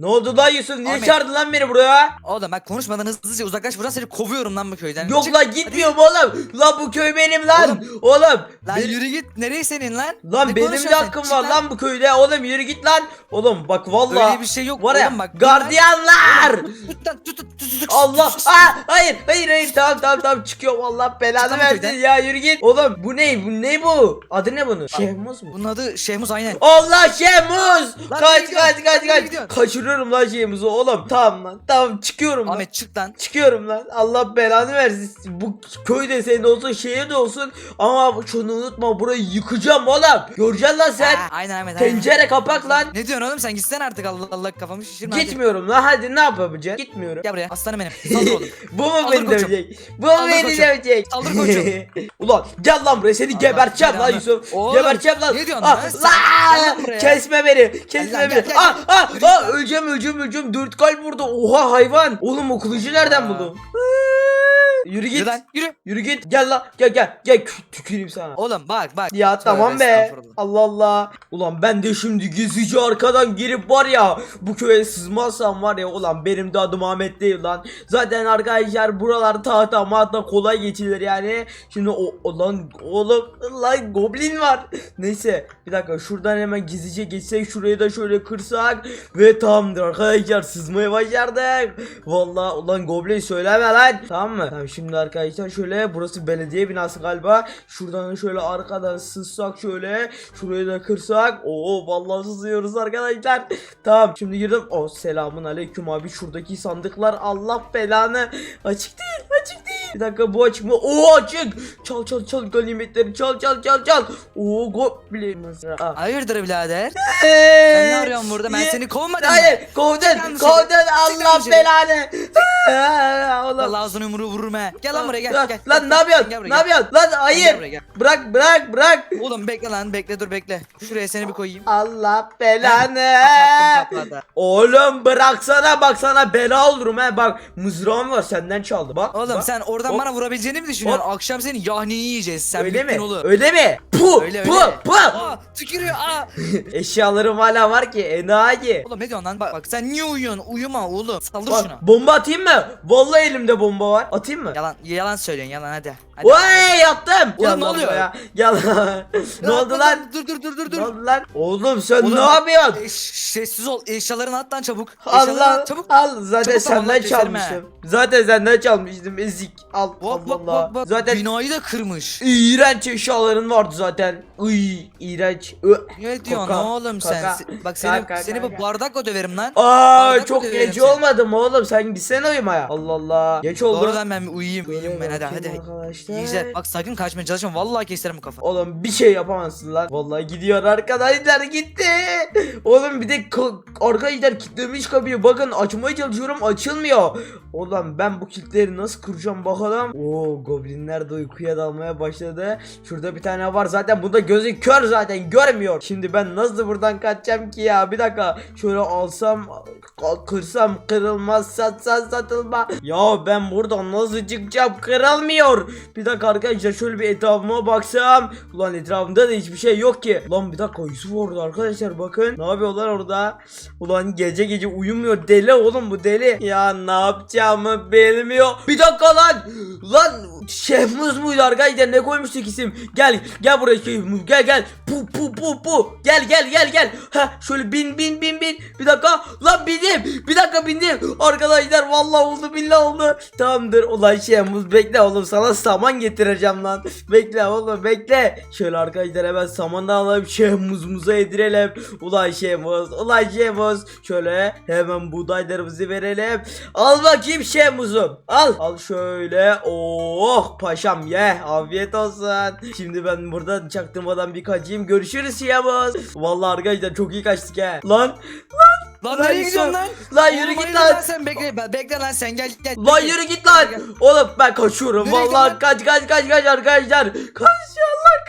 Ne oldu lan Yusuf? Niye Ahmet. çağırdın lan beni buraya? Oğlum bak konuşmadan hızlıca uzaklaş buradan seni kovuyorum lan bu köyden. Yok Çık. lan gitmiyorum oğlum. Lan bu köy benim lan. Oğlum. Lan benim- yürü git. Nereye senin lan? Lan Ne benim de konuşuyorsun hakkım Çık var lan bu köyde. Oğlum yürü git lan. Oğlum bak vallahi. Öyle bir şey yok Var ya oğlum bak. gardiyanlar. Tut lan tut tut tut tut. Allah. Aa, hayır hayır hayır tamam tamam tamam çıkıyorum Allah belanı Çıkalım versin köyden. ya yürü git. Oğlum bu ne bu ne bu? Adı ne bunun? Şehmuz mu? Bunun adı Şehmuz aynen. Allah Şehmuz! Lan Kaç nereye gidiyorsun? kaç kaç nereye kaç. gidiyorsun? Kaçırıyorum lan Şehmuz'u oğlum. Tamam lan tamam çıkıyorum lan. Ahmet çık lan. Çıkıyorum lan. Allah belanı versin. Bu köyde senin olsun şehir de olsun. Ama şunu unutma burayı yıkacağım oğlum. Göreceksin lan sen. Ha, aynen Ahmet aynen. Tencere kapak lan. Ne diyorsun oğlum sen gitsen artık Allah Allah kafamı şişirme hadi. Gitmiyorum lan hadi ne yapacaksın? Gitmiyorum. Gel buraya aslanım benim. Saldır oğlum. Bu mu Saldır beni koçum. dövecek? Bu mu Saldır beni koçum. dövecek? Saldır koçum. Ulan gel lan buraya seni geberteceğim lan belanı. Yusuf. Oğlum, geberteceğim lan. ne diyorsun Ah, lan sen? lan! Gel lan buraya. Kesme beni. Kesme lan, beni. gel, gel, ah ah ah öleceğim öleceğim öleceğim. Dört kalp vurdu. Oha hayvan. Oğlum o kılıcı nereden buldun? Yürü git. Yürü lan yürü. Yürü git. Gel lan. Gel gel. Gel kü- tüküreyim sana. Oğlum bak bak. Ya Tövbe tamam be. estağfurullah. Allah Allah. Ulan ben de şimdi gizlice arkadan girip var ya bu köye sızmazsam var ya ulan benim de adım Ahmet değil lan. Zaten arkadaşlar buralar tahta mahta kolay geçilir yani. Şimdi o, o lan oğlum lan goblin var. Neyse bir dakika şuradan hemen gizlice geçsek şurayı da şöyle kırsak ve tamamdır arkadaşlar sızmayı başardık. Vallahi ulan goblin söyleme lan. Tamam mı? Tamam şimdi arkadaşlar şöyle burası belediye binası galiba. Şuradan şöyle arkadan sızsak şöyle şurayı da kırsak. Oo vallahi sızıyoruz arkadaşlar. Tamam şimdi girdim. O selamun aleyküm abi şuradaki sandıklar Allah belanı. Açık değil açık değil. Bir dakika bu açık mı? Oo açık. Çal çal çal ganimetleri çal çal çal çal. Oo goblin. Hayırdır birader? Sen ne arıyorsun burada? Ben seni kovmadım? Hayır kovdun Çıkar mısın? kovdun Çıkar Allah mısın? belanı. Oğlum. Allah ağzını yumruğu vururum he. Gel lan buraya gel. Lan, gel, lan gel, ne yapıyorsun? gel Ne gel. yapıyorsun? Lan Gel hayır. buraya, gel. Bırak bırak bırak. Oğlum bekle lan bekle dur bekle. Şuraya seni bir koyayım. Allah belanı. Patlattım patladı. Oğlum bıraksana bak sana bela olurum he bak mızrağım var senden çaldı bak. Oğlum bak. sen oradan Hop. bana vurabileceğini mi düşünüyorsun? Akşam senin yahnini yiyeceğiz. Sen öyle bittin mi? oğlum. Öyle mi? Pu Öyle pu öyle. pu. Aa tükürüyor aa. Eşyalarım hala var ki enayi. Oğlum ne diyorsun lan? Bak, bak sen niye uyuyorsun? Uyuma oğlum. Saldır Bak, şuna. bomba atayım mı? Vallahi elimde bomba var. Atayım mı? Yalan yalan söylüyorsun yalan hadi. Vay yattım. Oğlum, ne oluyor? buraya. Gel. ne oldu lan? Dur dur dur dur Ne dur. oldu lan? Oğlum sen Oğlum, ne yapıyorsun? e, sessiz ol. Eşyalarını at lan çabuk. Eşyalarını Allah at çabuk. al zaten Çabuk senden çalmıştım. Zaten senden çalmıştım ezik. Al Bak Allah bak bak bak. Zaten Binayı da kırmış. iğrenç eşyaların vardı zaten. Iy iğrenç. Ö. Ne diyorsun Kaka, oğlum sen? kaka, Se- Bak seni kaka, seni kaka. bu bardakla döverim lan. Aa Bardak çok gece seni? olmadı mı oğlum? Sen gitsene uyumaya. Allah Allah. Geç oldu. Doğrudan ben uyuyayım uyuyayım ben hadi hadi. arkadaşlar. İyi güzel. Bak sakın kaçmaya çalışma. Vallahi keserim bu kafa. Oğlum bir şey yapamazsın lan. Vallahi gidiyor arkadaşlar gitti. Oğlum bir de ka- arkadaşlar kilitlemiş kapıyı. Bakın açmaya çalışıyorum açılmıyor. Oğlum ben bu kilitleri nasıl kıracağım bakalım. Oo goblinler de uykuya dalmaya başladı. Şurada bir tane var zaten bunda gözü kör zaten görmüyor. Şimdi ben nasıl buradan kaçacağım ki ya? Bir dakika şöyle alsam kırsam kırılmaz satsan satılma. Ya ben buradan nasıl çıkacağım kırılmıyor. Bir dakika arkadaşlar şöyle bir etrafıma baksam. Ulan etrafımda da hiçbir şey yok ki. Ulan bir dakika Yusuf orada arkadaşlar bakın. Ne yapıyorlar orada? Ulan gece gece uyumuyor deli oğlum bu deli. Ya ne yapacağımı bilmiyor. Bir dakika lan. Lan Şehmuz muydu arkadaşlar ne koymuştuk isim? Gel gel buraya Şehmuz gel gel. Pu pu pu pu. Gel gel gel gel. Ha şöyle bin bin bin bin. Bir dakika lan bindim. Bir dakika bindim. Arkadaşlar vallahi oldu billahi oldu. Tamamdır ulan Şehmuz bekle oğlum sana saman getireceğim lan. Bekle oğlum bekle. Şöyle arkadaşlar hemen saman da alalım Şehmuz'umuza yedirelim. Ulan Şehmuz ulan Şehmuz. Şöyle hemen buğdaylarımızı verelim. Al bakayım Şehmuz'um. Al. Al şöyle. Oh paşam ye. Afiyet olsun. Şimdi ben burada çaktırmadan bir kaçayım. Görüşürüz Şehmuz. Vallahi arkadaşlar çok iyi kaçtık he. Lan. Lan Lan nereye Yusuf, gidiyorsun lan? Lan yürü git lan. Sen bekle be- bekle lan sen gel gel. Lan yürü git lan. Oğlum ben kaçıyorum. Nereye Vallahi gidiyorsun kaç kaç kaç kaç arkadaşlar. Kaç Allah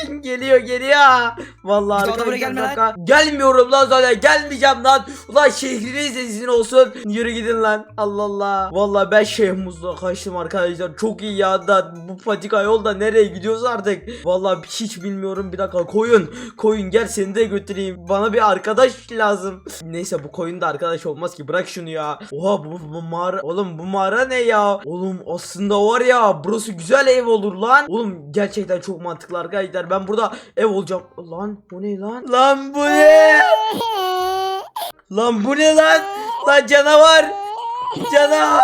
kahretsin. geliyor geliyor. Vallahi Bir daha da buraya gelme dakika. Gelmiyorum lan zaten gelmeyeceğim lan. Ulan şehriniz izin olsun. Yürü gidin lan. Allah Allah. Vallahi ben Şeyh Muz'la kaçtım arkadaşlar. Çok iyi ya da bu patika yolda nereye gidiyoruz artık. Vallahi hiç bilmiyorum. Bir dakika koyun. Koyun gel seni de götüreyim. Bana bir arkadaş lazım. Neyse bu koyun da arkadaş olmaz ki. Bırak şunu ya. Oha bu, bu mağara. Oğlum bu mağara ne ya? Oğlum aslında var ya burası güzel ev olur lan. Oğlum gerçekten çok mantıklı arkadaşlar. Ben burada ev olacağım. Lan bu ne lan? Lan bu ne? Lan bu ne lan? Lan canavar. Canavar.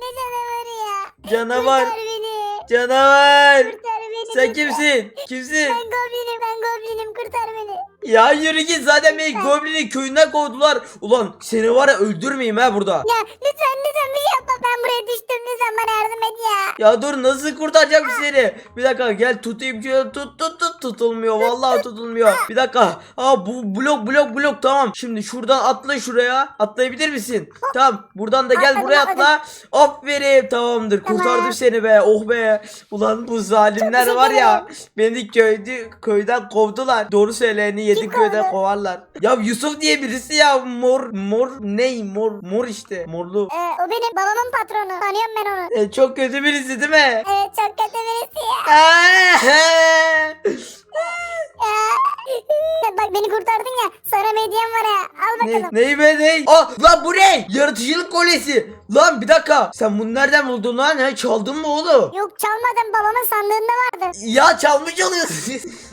ne canavarı ya? Canavar. Kurtar beni. Canavar. Kurtar beni. Sen kimsin? Kimsin? Ben goblinim ben goblinim kurtar beni. Ya yürü git zaten beni Goblin'in köyünden kovdular. Ulan seni var ya öldürmeyeyim ha burada. Ya lütfen lütfen bir şey yapma ben buraya düştüm lütfen bana yardım et ya. Ya dur nasıl kurtaracağım seni? Bir dakika gel tutayım şöyle tut tut tut tutulmuyor vallahi tutulmuyor. Bir dakika. Aa bu blok blok blok tamam. Şimdi şuradan atla şuraya. Atlayabilir misin? Tamam. Buradan da gel buraya atla. Aferin tamamdır. Tamam. Kurtardım seni be. Oh be. Ulan bu zalimler var ya. Beni köyde köyden kovdular. Doğru söyleyeni yedi köyden kovarlar. Ya Yusuf diye birisi ya mor mor ney mor mor işte morlu. Ee, o benim babamın patronu. Tanıyorum ben onu. E, çok kötü birisi değil mi? Evet çok kötü birisi ya. ya. Bak beni kurtardın ya. Sana bir hediyem var ya. Al ne, bakalım. ney be ney? Aa lan bu ne? Yaratıcılık kolyesi. Lan bir dakika. Sen bunu nereden buldun lan? He, çaldın mı oğlum? Yok çalmadım babamın sandığında vardı. Ya çalmış oluyorsun.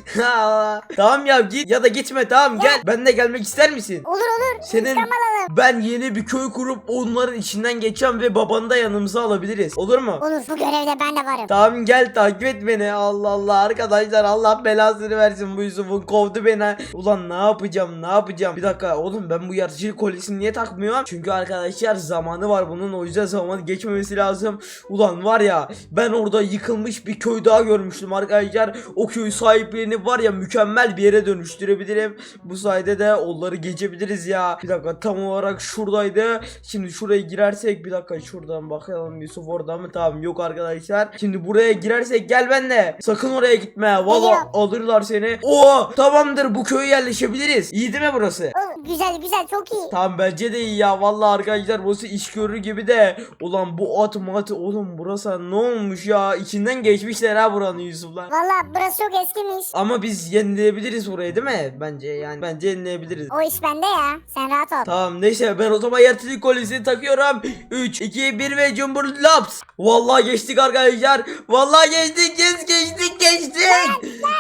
Tamam ya git ya da gitme tamam gel. Ben de gelmek ister misin? Olur olur. Senin İntikam alalım. ben yeni bir köy kurup onların içinden geçeceğim ve babanı da yanımıza alabiliriz. Olur mu? Olur bu görevde ben de varım. Tamam gel takip et beni. Allah Allah arkadaşlar Allah belasını versin bu Yusuf'un kovdu beni. Ulan ne yapacağım ne yapacağım. Bir dakika oğlum ben bu yaratıcılık kolyesini niye takmıyorum? Çünkü arkadaşlar zamanı var bunun o yüzden zamanı geçmemesi lazım. Ulan var ya ben orada yıkılmış bir köy daha görmüştüm arkadaşlar. O köy sahiplerini var ya mükemmel bir yere dönüştürebilirim. Bu sayede de onları geçebiliriz ya. Bir dakika tam olarak şuradaydı. Şimdi şuraya girersek bir dakika şuradan bakalım Yusuf orada mı? Tamam yok arkadaşlar. Şimdi buraya girersek gel benle. Sakın oraya gitme. Valla alırlar seni. Oo tamamdır bu köye yerleşebiliriz. İyi değil mi burası? Güzel güzel çok iyi. Tamam bence de iyi ya. Vallahi arkadaşlar burası iş görür gibi de. Ulan bu at mat oğlum burası ne olmuş ya? İçinden geçmişler ha buranın Yusuflar. Valla burası çok eskimiş. Ama biz yenileyebiliriz burayı değil mi? Bence yani bence yenileyebiliriz. O iş bende ya. Sen rahat ol. Tamam neyse ben o zaman yaratıcılık kolyesini takıyorum. 3, 2, 1 ve cumbur laps. Vallahi geçtik arkadaşlar. Vallahi geçtik geç geçtik geçtik.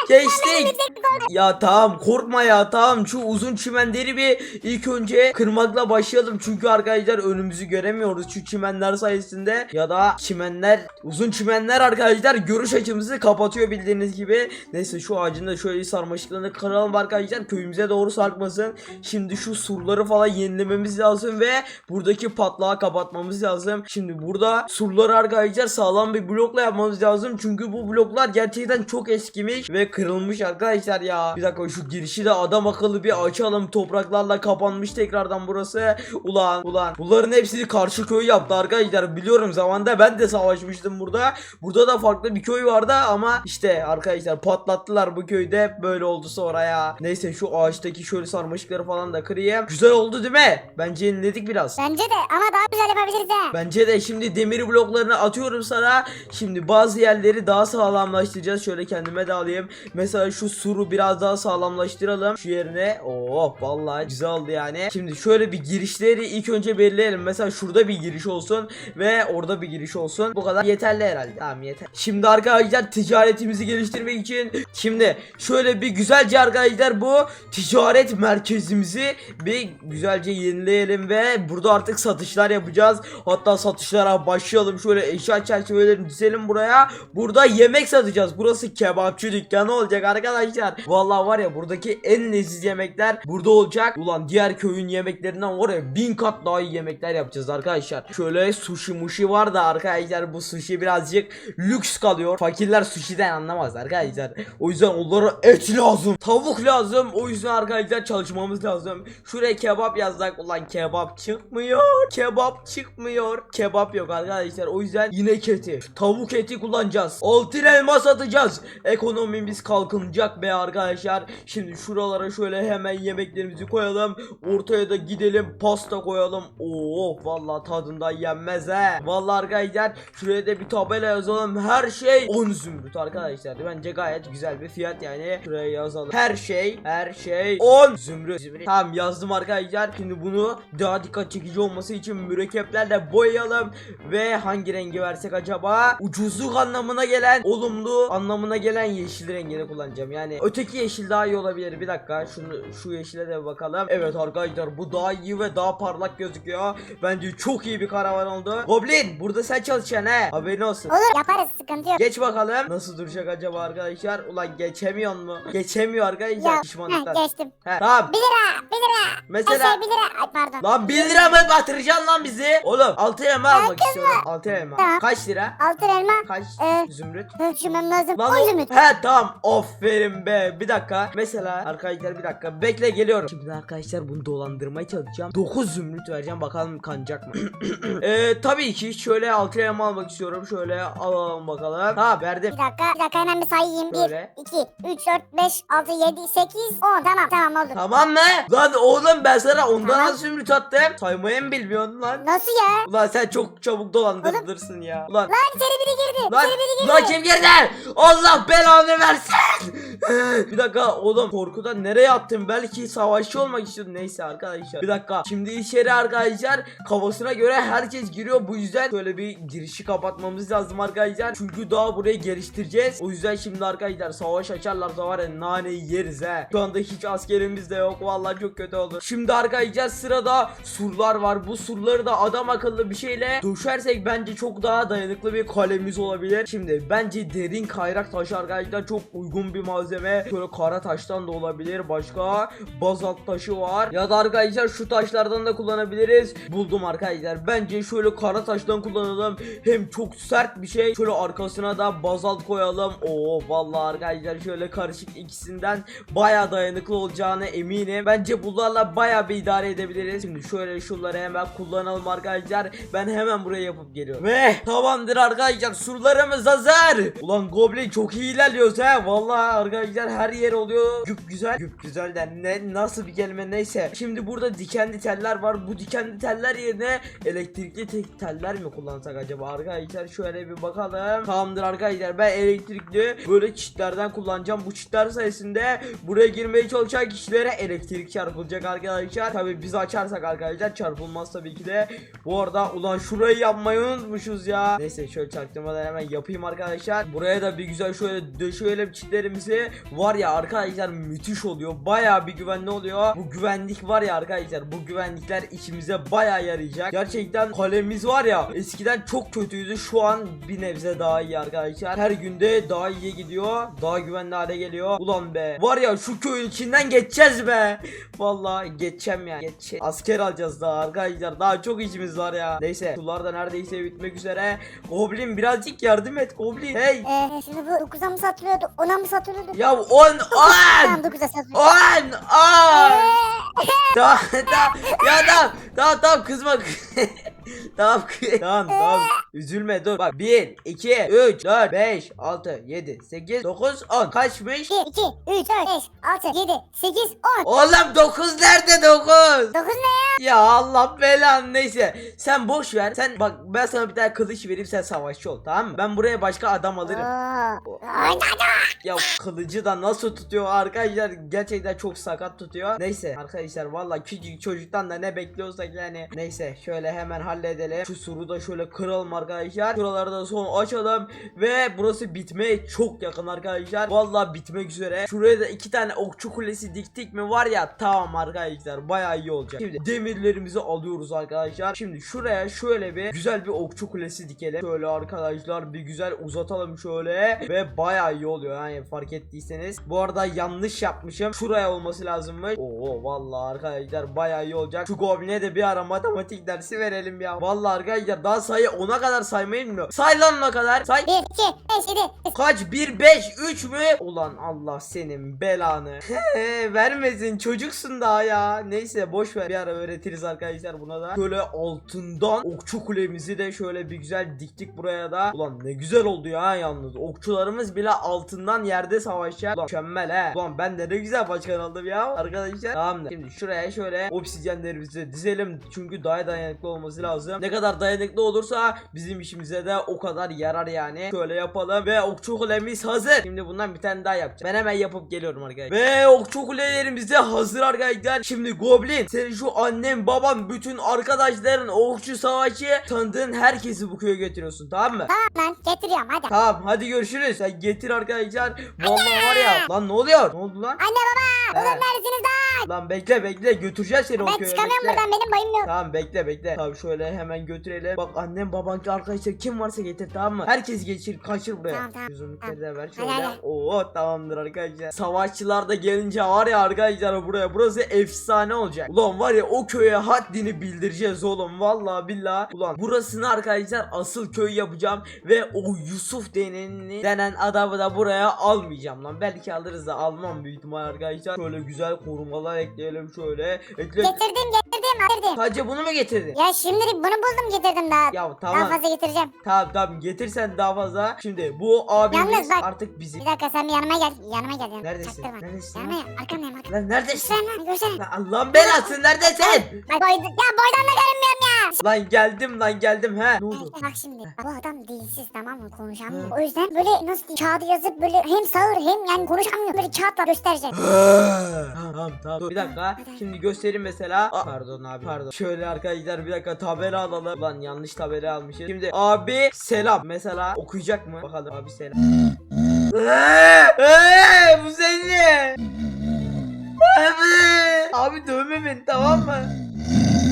Geçtik. Ya tamam korkma ya tamam şu uzun çimenleri bir ilk önce kırmakla başlayalım. Çünkü arkadaşlar önümüzü göremiyoruz şu çimenler sayesinde. Ya da çimenler uzun çimenler arkadaşlar görüş açımızı kapatıyor bildiğiniz gibi. Neyse şu ağacın da şöyle sarmaşıklarını kıralım arkadaşlar köyümüze doğru sarkmasın. Şimdi şu surları falan yenilememiz lazım ve buradaki patlağı kapatmamız lazım. Şimdi burada surları arkadaşlar sağlam bir blokla yapmamız lazım. Çünkü bu bloklar gerçekten çok eskimiş ve kırılmış arkadaşlar ya. Bir dakika şu girişi de adam akıllı bir açalım. Topraklarla kapanmış tekrardan burası. Ulan ulan bunların hepsini karşı köy yaptı arkadaşlar. Biliyorum zamanda ben de savaşmıştım burada. Burada da farklı bir köy vardı ama işte arkadaşlar patlattılar bu köyde. Böyle oldu sonra ya. Neyse şu ağaçtaki şöyle sarmaşıkları falan da kırayım. Güzel oldu değil mi? Bence yeniledik biraz. Bence de ama daha güzel yapabiliriz ha. Bence de şimdi demir bloklarını atıyorum sana. Şimdi bazı yerleri daha sağlamlaştıracağız. Şöyle kendime de alayım. Mesela şu suru biraz daha sağlamlaştıralım. Şu yerine. Oo vallahi güzel oldu yani. Şimdi şöyle bir girişleri ilk önce belirleyelim. Mesela şurada bir giriş olsun ve orada bir giriş olsun. Bu kadar yeterli herhalde. Tamam yeter. Şimdi arkadaşlar ticaretimizi geliştirmek için şimdi şöyle bir güzelce arkadaşlar bu ticaret merkezimizi bir güzelce yenileyelim ve burada artık satışlar yapacağız. Hatta satışlara başlayalım. Şöyle eşya çerçevelerini dizelim buraya. Burada yemek satacağız. Burası kebapçı dükkanı olacak arkadaşlar. Vallahi var ya buradaki en leziz yemekler burada olacak. Ulan diğer köyün yemeklerinden var ya bin kat daha iyi yemekler yapacağız arkadaşlar. Şöyle sushi mushi var da arkadaşlar bu sushi birazcık lüks kalıyor. Fakirler sushi'den anlamaz arkadaşlar. O yüzden onlara et lazım. Tavuk lazım. O yüzden arkadaşlar çalışmamız lazım. Şuraya kebap yazsak ulan kebap çıkmıyor. Kebap çıkmıyor. Kebap yok arkadaşlar. O yüzden inek eti. Tavuk eti kullanacağız. Altın elma satacağız. Ekonomimiz kalkınacak be arkadaşlar. Şimdi şuralara şöyle hemen yemeklerimizi koyalım. Ortaya da gidelim pasta koyalım. Oo vallahi tadında yenmez he. Vallahi arkadaşlar şuraya da bir tabela yazalım. Her şey 10 zümrüt arkadaşlar. Bence gayet güzel bir fiyat yani. Şuraya yazalım. Her şey her şey 10 zümrüt. zümrüt. Tamam yazdım arkadaşlar. Şimdi bunu daha dikkat çekici olması için mürekkeplerle boyayalım ve hangi rengi versek acaba? Ucuzluk anlamına gelen, olumlu anlamına gelen yeşil rengini kullanacağım. Yani öteki yeşil daha iyi olabilir. Bir dakika şunu şu yeşile de bakalım. Evet arkadaşlar bu daha iyi ve daha parlak gözüküyor. Bence çok iyi bir karavan oldu. Goblin burada sen çalışacaksın he. Haberin olsun. Olur yaparız sıkıntı yok. Geç bakalım. Nasıl duracak acaba arkadaşlar? Ulan geçemiyor mu? Geçemiyor arkadaşlar pişmanlıktan. heh, geçtim. He, tamam. 1 lira 1 lira. Mesela şey 1 lira. Ay pardon. Lan 1 lira mı batıracaksın lan bizi? Oğlum 6 elma almak istiyorum. 6 elma. Tamam. Kaç lira? Altın elma. Kaç Ee, zümrüt? Düşünmem lazım. Lan 10 o- zümrüt. He tamam. Aferin be. Bir dakika. Mesela arkadaşlar bir dakika. Bekle geliyorum. Şimdi arkadaşlar bunu dolandırmaya çalışacağım. 9 zümrüt vereceğim. Bakalım kanacak mı? Eee tabii ki şöyle 6 elma almak istiyorum. Şöyle alalım bakalım. Ha verdim. Bir dakika bir dakika hemen bir sayayım. 1, Böyle. 2, 3, 4, 5, 6, 7, 8, 10. Tamam tamam oldu. Tamam mı? Lan oğlum ben sana ondan az zümrüt attım. Saymayı mı bilmiyorsun lan? Nasıl ya? Ulan sen çok çabuk dolandırılırsın ya. Ulan Lan içeri biri girdi. Lan, içeri biri girdi. lan kim girdi? Allah belanı versin. bir dakika oğlum korkudan nereye attın? Belki savaşçı olmak istiyordun. Neyse arkadaşlar. Bir dakika. Şimdi içeri arkadaşlar kafasına göre herkes giriyor. Bu yüzden şöyle bir girişi kapatmamız lazım arkadaşlar. Çünkü daha burayı geliştireceğiz. O yüzden şimdi arkadaşlar savaş açarlarsa var ya naneyi yeriz he. Şu anda hiç askerimiz de yok. Vallahi çok kötü olur. Şimdi arkadaşlar sırada surlar var. Bu surları da adam akıllı bir şeyle döşersek bence çok daha dayanıklı bir kalemiz olabilir. Şimdi bence derin kayrak taşı arkadaşlar çok uygun bir malzeme. Şöyle kara taştan da olabilir. Başka bazalt taşı var. Ya da arkadaşlar şu taşlardan da kullanabiliriz. Buldum arkadaşlar. Bence şöyle kara taştan kullanalım. Hem çok sert bir şey. Şöyle arkasına da bazalt koyalım. Oo vallahi arkadaşlar şöyle karışık ikisinden baya dayanıklı olacağına eminim. Bence bunlarla baya bir idare edebiliriz. Şimdi şöyle şunları hemen kullanalım arkadaşlar. Ben hemen buraya yapıp geliyorum. Ve tamamdır arkadaşlar surlarımız hazır. Ulan Goblin çok iyi ilerliyoruz he. Vallahi arkadaşlar her yer oluyor. Güp güzel. Güp güzel de ne nasıl bir kelime neyse. Şimdi burada dikenli teller var. Bu dikenli teller yerine elektrikli te- teller mi kullansak acaba arkadaşlar? Şöyle bir bakalım. Tamamdır arkadaşlar ben elektrikli böyle çitlerden kullanacağım. Bu çitler sayesinde buraya girmeye çalışan kişilere elektrik çarpılacak arkadaşlar. Tabi biz açarsak arkadaşlar çarpılmaz tabii ki de. Bu arada ulan şurayı yapmayı unutmuşuz ya. Neyse şöyle çaktırmadan hemen yapayım arkadaşlar. Buraya da bir güzel şöyle döşeyelim çitlerimizi. Var ya arkadaşlar müthiş oluyor. Baya bir güvenli oluyor. Bu güvenlik var ya arkadaşlar. Bu güvenlikler işimize baya yarayacak. Gerçekten kalemiz var ya eskiden çok kötüydü. Şu an bir nebze daha iyi arkadaşlar. Her günde daha iyiye gidiyor. Daha güvenli hale geliyor. Ulan be. Var ya şu köyün içinden geçeceğiz be. Vallahi geçeceğim ya. Geç. Asker alacağız daha arkadaşlar. Daha çok işimiz var ya. Neyse. Sular da neredeyse bitmek üzere. Goblin birazcık yardım et Goblin. Hey. Ee, şimdi bu 9'a mı satılıyordu? 10'a mı satılıyordu? Ya 10 Tamam 10 9'a satılıyordu. 10 10 Tamam tamam ya tamam tamam tamam kızma Tamam tamam tamam. Üzülme dur. Bak 1 2 3 4 5 6 7 8 9 10 kaçmış? 1, 2, 3, 4, 5, 6, 7, 8, 10. Oğlum 9 nerede 9 9 ne ya? Ya Allah belan neyse. Sen boş ver. Sen bak ben sana bir tane kılıç vereyim sen savaşçı ol tamam mı? Ben buraya başka adam alırım. Oo. Ya kılıcı da nasıl tutuyor? Arkadaşlar gerçekten çok sakat tutuyor. Neyse arkadaşlar vallahi küçük çocuktan da ne bekliyorsak yani. Neyse şöyle hemen halledelim. Halledelim. Şu suru da şöyle kıralım arkadaşlar. Şuraları da son açalım ve burası bitmeye çok yakın arkadaşlar. Vallahi bitmek üzere. Şuraya da iki tane okçu kulesi diktik mi var ya tamam arkadaşlar bayağı iyi olacak. Şimdi demirlerimizi alıyoruz arkadaşlar. Şimdi şuraya şöyle bir güzel bir okçu kulesi dikelim. Şöyle arkadaşlar bir güzel uzatalım şöyle ve bayağı iyi oluyor yani fark ettiyseniz. Bu arada yanlış yapmışım. Şuraya olması lazımmış. Oo vallahi arkadaşlar bayağı iyi olacak. Şu gobline de bir ara matematik dersi verelim ya. Vallahi arkadaşlar daha sayı 10'a kadar saymayı bilmiyor. Say lan ona kadar. Say. 1, 2, 5, 7. Kaç? 1 5 3 mü? Ulan Allah senin belanı. Vermesin çocuksun daha ya. Neyse boş ver. Bir ara öğretiriz arkadaşlar buna da. Şöyle altından okçu kulemizi de şöyle bir güzel diktik buraya da. Ulan ne güzel oldu ya yalnız. Okçularımız bile altından yerde savaşacak. Ulan mükemmel he. Ulan ben de ne güzel başkan oldum ya arkadaşlar. Tamamdır. Şimdi şuraya şöyle obsidyenlerimizi dizelim. Çünkü daha dayanıklı olması lazım. Ne kadar dayanıklı olursa bizim işimize de o kadar yarar yani. Şöyle yapalım ve okçu kulemiz hazır. Şimdi bundan bir tane daha yapacağım. Ben hemen yapıp geliyorum arkadaşlar. Ve okçu kulelerimiz de hazır arkadaşlar. Şimdi Goblin senin şu annem babam bütün arkadaşların okçu savaşı tanıdığın herkesi bu köye götürüyorsun tamam mı? Tamam lan getiriyorum hadi. Tamam hadi görüşürüz. Sen getir arkadaşlar. Vallahi var ya. Lan ne oluyor? Ne oldu lan? Anne baba oğlum neredesiniz lan? Lan bekle bekle götüreceğiz seni o Ben köye. çıkamıyorum bekle. buradan benim boyum yok. Tamam bekle bekle. Tamam şöyle hemen götürelim. Bak annem baban arkadaşlar kim varsa getir tamam mı? Herkes geçir kaçır buraya. Tamam, tamam. Yüzümlükleri de ver şöyle. hadi. Oo tamamdır arkadaşlar. Savaşçılar da gelince var ya arkadaşlar buraya burası efsane olacak. Ulan var ya o köye haddini bildireceğiz oğlum. Vallahi billahi. Ulan burasını arkadaşlar asıl köy yapacağım ve o Yusuf denen, denen adamı da buraya almayacağım lan. Belki alırız da almam büyük ihtimal arkadaşlar. Şöyle güzel korumalar ekleyelim şöyle. Ekle. Getirdim getirdim getirdim. Sadece bunu mu getirdin? Ya şimdilik bunu buldum getirdim daha. Ya Daha tamam. fazla getireceğim. Tamam tamam getirsen daha fazla. Şimdi bu abimiz Yalnız bak- artık bizim. Bir dakika sen bir yanıma gel. Yanıma gel. yanıma. Neredesin? Çaktırma. Neredesin? Yanıma gel. Arkamdayım arkamdayım. Lan neredesin? Görsene lan görsene. Lan Allah'ın belası neredesin? Bak boy, ya boydan da görünmüyorum ya. Lan geldim lan geldim he. Ne oldu? Bak şimdi bu adam dilsiz tamam mı konuşamıyor. O yüzden böyle nasıl diyeyim kağıdı yazıp böyle hem sağır hem yani konuşamıyor. Böyle kağıtla gösterecek. tamam tamam tamam. Dur, bir dakika. Şimdi göstereyim mesela. Aa, pardon abi pardon. Şöyle arkadaşlar bir dakika tabela alalım. Lan yanlış tabela almışız. Şimdi abi selam. Mesela okuyacak mı? Bakalım abi selam. Eee, bu senin. Abi. Abi dövme beni tamam mı?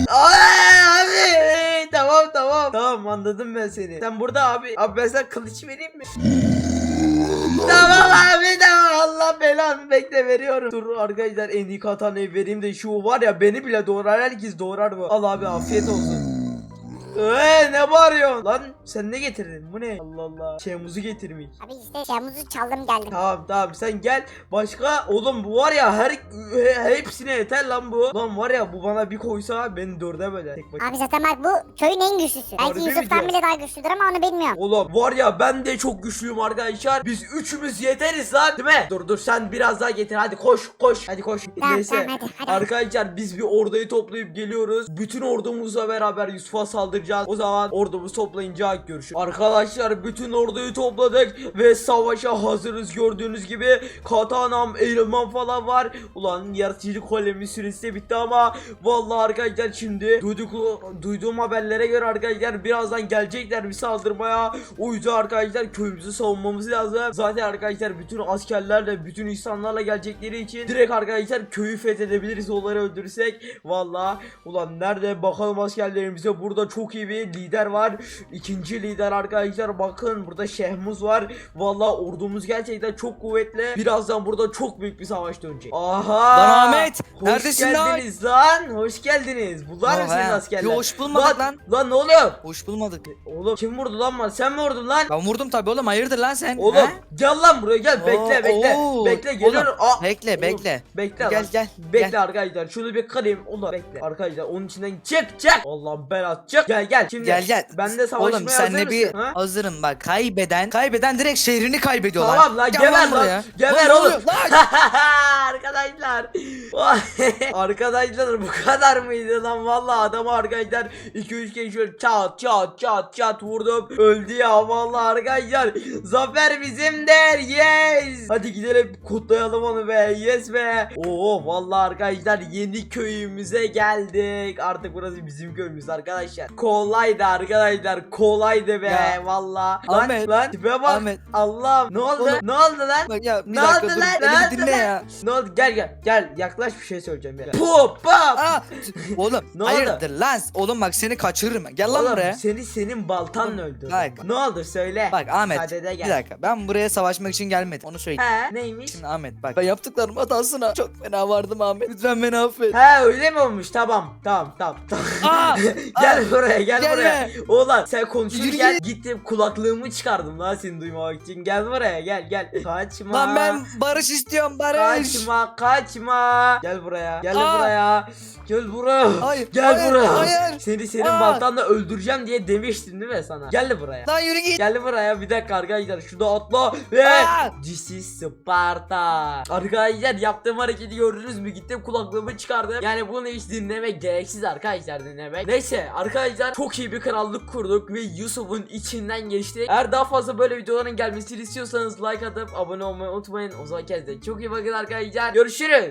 Abi tamam tamam tamam anladım ben seni sen burada abi abi ben sana kılıç vereyim mi tamam abi Allah belanı bekle veriyorum. Dur arkadaşlar en iyi katanayı vereyim de şu var ya beni bile doğrar herkes doğrar bu. Al abi afiyet olsun. Eee ne bağırıyorsun lan sen ne getirdin bu ne Allah Allah şeymuzu getirmiş Abi işte şeyimizi çaldım geldim. Tamam tamam sen gel. Başka oğlum bu var ya her he- hepsine yeter lan bu. Lan var ya bu bana bir koysa beni dörde böler. Tek başına. Abi zaten bak bu köyün en güçlüsü. Harbi Belki mi Yusuf'tan bile daha güçlüdür ama onu bilmiyorum. Oğlum var ya ben de çok güçlüyüm arkadaşlar. Biz üçümüz yeteriz lan değil mi? Dur dur sen biraz daha getir hadi koş koş. Hadi koş. Tamam, Neyse. tamam, hadi, hadi. Arkadaşlar biz bir orduyu toplayıp geliyoruz. Bütün ordumuzla beraber Yusuf'a saldıracağız. O zaman ordumuz toplayınca görüşürüz. Arkadaşlar bütün orduyu topladık ve savaşa hazırız gördüğünüz gibi. Katanam, eleman falan var. Ulan yaratıcı kolemi süresi de bitti ama vallahi arkadaşlar şimdi duyduk, duyduğum haberlere göre arkadaşlar birazdan gelecekler bir saldırmaya. O yüzden arkadaşlar köyümüzü savunmamız lazım. Zaten arkadaşlar bütün askerlerle bütün insanlarla gelecekleri için direkt arkadaşlar köyü fethedebiliriz onları öldürürsek. Vallahi ulan nerede bakalım askerlerimize burada çok iyi bir lider var. İkinci lider arkadaşlar bakın burada Şehmuz var. Vallahi ordumuz gerçekten çok kuvvetli. Birazdan burada çok büyük bir savaş dönecek. Aha! Lan Ahmet, Hoş neredesin lan? geldiniz lan? Hoş geldiniz. Bunlar mısınız he, askerler? yo, hoş bulmadık lan. Lan ne oluyor? Hoş bulmadık. Oğlum kim vurdu lan bana? Sen mi vurdun lan? Ben vurdum tabi oğlum hayırdır lan sen? Oğlum he? gel lan buraya gel. Bekle Oo, bekle. oo. Bekle geliyorum. Oğlum, Aa, bekle, oğlum, bekle. Bekle Gel, lan. gel, Bekle gel. arkadaşlar. Şunu bir kırayım. Ulan bekle. Arkadaşlar onun içinden çık çık. Allah belat çık. Gel gel. Şimdi Gel gel. Ben de savaşmaya Oğlum hazır senle bir mısın? Ha? hazırım bak. Kaybeden, kaybeden direkt şehrini kaybediyor lan. Tamam lan Gel geber lan. buraya. Geber Lan ne oğlum. lan? arkadaşlar. Vay. arkadaşlar bu kadar mıydı lan? Vallahi adamı arkadaşlar 2-3 kez şöyle çat çat çat çat vurdum. Öldü ya vallahi arkadaşlar. Zafer bizimdir. Yes. Hadi gidelim kutlayalım onu be. Yes be. Oo vallahi arkadaşlar yeni köyümüze geldik. Artık burası bizim köyümüz arkadaşlar. Kolaydı arkadaşlar. Kolaydı be. Ya, vallahi. Lan, Ahmet, lan tipe bak. Ahmet. Allah'ım ne oldu? Oğlum. ne oldu lan? Bak ya bir Ne dakika oldu dur. lan? Beni Ne bir oldu dinle lan? ya. Ne oldu? Gel gel gel yaklaş bir şey söyleyeceğim ya. Pop pop. Aa, oğlum Ne oldu? hayırdır lan? Oğlum bak seni kaçırırım. Gel lan Oğlum, buraya. Seni senin baltanla öldürdüm. bak. Ne oldu söyle. Bak Ahmet Sadede gel. bir dakika ben buraya savaşmak için gelmedim onu söyleyeyim. He neymiş? Şimdi Ahmet bak ben yaptıklarım hatasına çok fena vardım Ahmet. Lütfen beni affet. He öyle mi olmuş? Tamam tamam tamam. tamam. Aa, gel buraya gel gelme. buraya. Oğlan sen Yürü git. gittim kulaklığımı çıkardım lan seni duymamak için. Gel buraya gel gel. Kaçma. Lan ben barış istiyorum barış. Kaçma kaçma. Gel buraya. Gel Aa. buraya. Gel buraya. Hayır, Gel hayır, buraya. hayır. Seni senin Aa. baltanla öldüreceğim diye demiştim değil mi sana? Gel de buraya. Lan yürü git. Gel buraya bir dakika arkadaşlar şurada atla ve Aa. This is Sparta Arkadaşlar yaptığım hareketi gördünüz mü gittim kulaklığımı çıkardım Yani bunu hiç dinlemek gereksiz arkadaşlar dinlemek Neyse arkadaşlar çok iyi bir kanallık kurduk ve Yusuf'un içinden geçtik Eğer daha fazla böyle videoların gelmesini istiyorsanız like atıp abone olmayı unutmayın. O zaman kendinize çok iyi bakın arkadaşlar. Görüşürüz